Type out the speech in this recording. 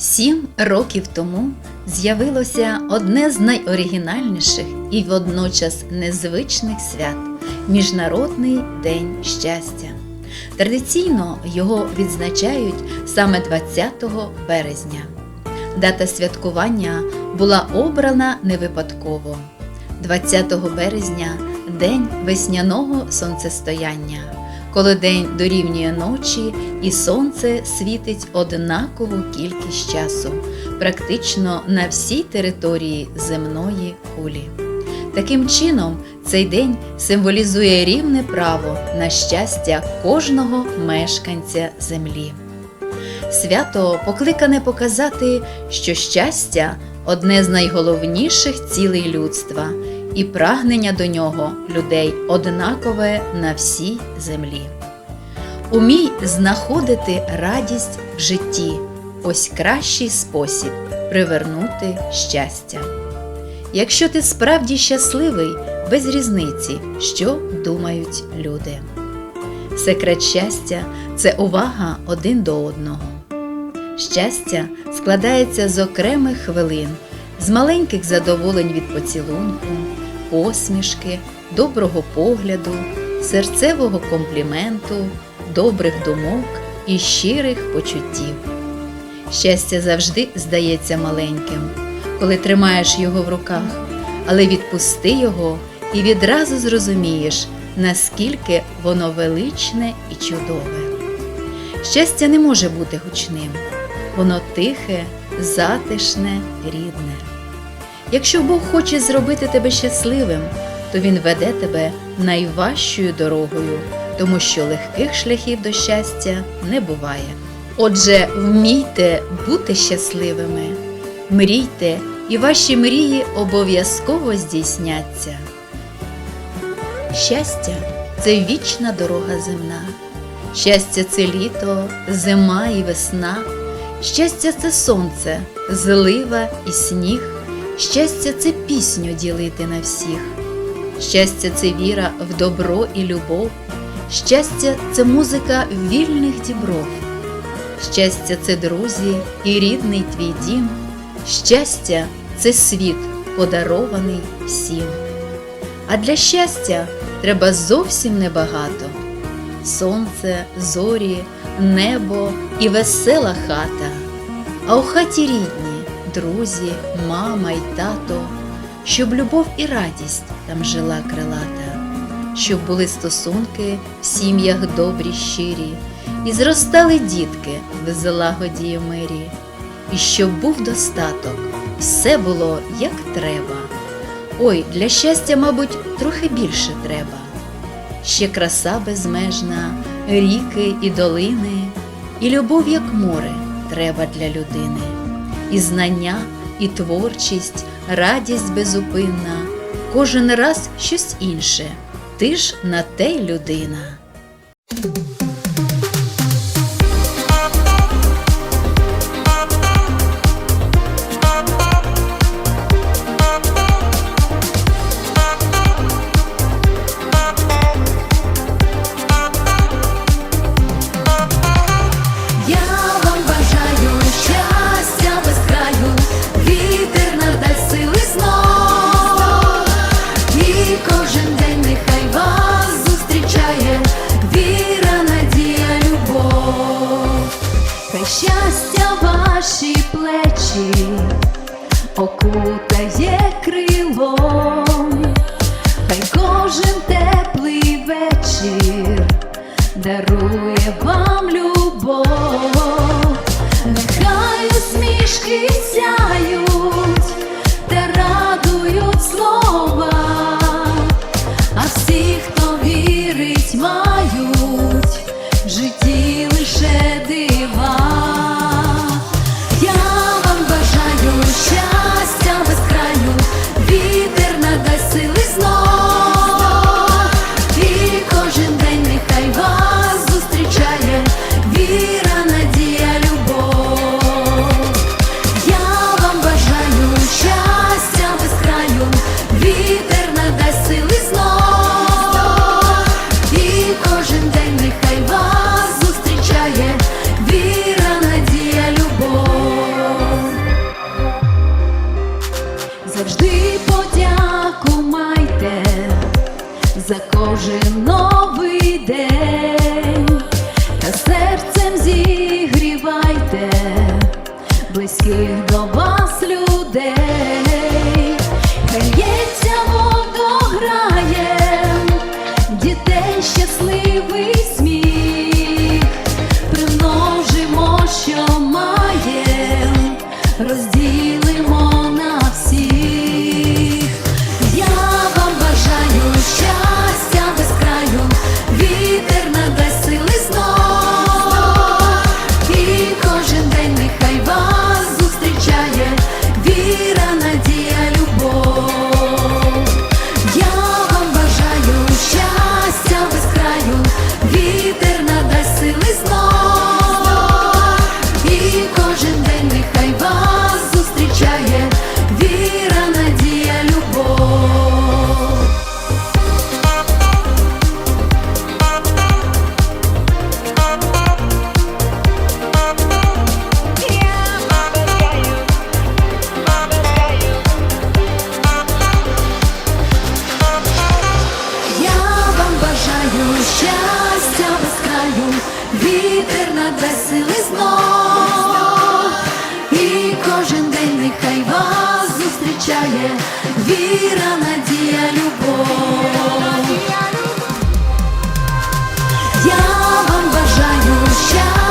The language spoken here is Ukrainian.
Сім років тому з'явилося одне з найоригінальніших і водночас незвичних свят Міжнародний день щастя. Традиційно його відзначають саме 20 березня. Дата святкування була обрана не випадково. 20 березня день весняного сонцестояння, коли день дорівнює ночі і сонце світить однакову кількість часу, практично на всій території земної кулі. Таким чином, цей день символізує рівне право на щастя кожного мешканця землі. Свято покликане показати, що щастя одне з найголовніших цілей людства, і прагнення до нього людей однакове на всій землі. Умій знаходити радість в житті ось кращий спосіб привернути щастя. Якщо ти справді щасливий, без різниці, що думають люди. Секрет щастя це увага один до одного. Щастя складається з окремих хвилин, з маленьких задоволень від поцілунку, посмішки, доброго погляду, серцевого компліменту, добрих думок і щирих почуттів. Щастя завжди здається маленьким, коли тримаєш його в руках, але відпусти його і відразу зрозумієш, наскільки воно величне і чудове. Щастя не може бути гучним, воно тихе, затишне, рідне. Якщо Бог хоче зробити тебе щасливим, то Він веде тебе найважчою дорогою, тому що легких шляхів до щастя не буває. Отже, вмійте бути щасливими, мрійте, і ваші мрії обов'язково здійсняться. Щастя це вічна дорога земна. Щастя це літо, зима і весна. Щастя це сонце, злива і сніг. Щастя це пісню ділити на всіх. Щастя це віра в добро і любов. Щастя це музика вільних дібров. Щастя це друзі і рідний твій дім. Щастя це світ, подарований всім. А для щастя треба зовсім небагато. Сонце, зорі, небо і весела хата. А у хаті рідні, друзі, мама й тато, щоб любов і радість там жила крилата, щоб були стосунки в сім'ях добрі, щирі, і зростали дітки в злагоді й мирі, і щоб був достаток, все було як треба. Ой, для щастя, мабуть, трохи більше треба. Ще краса безмежна, ріки і долини, і любов, як море, треба для людини, і знання, і творчість, радість безупинна, кожен раз щось інше, ти ж на те людина. зігрівайте близьких до. набере сили знов, і кожен день нехай вас зустрічає, віра, надія, любов. Я вам бажаю щастя.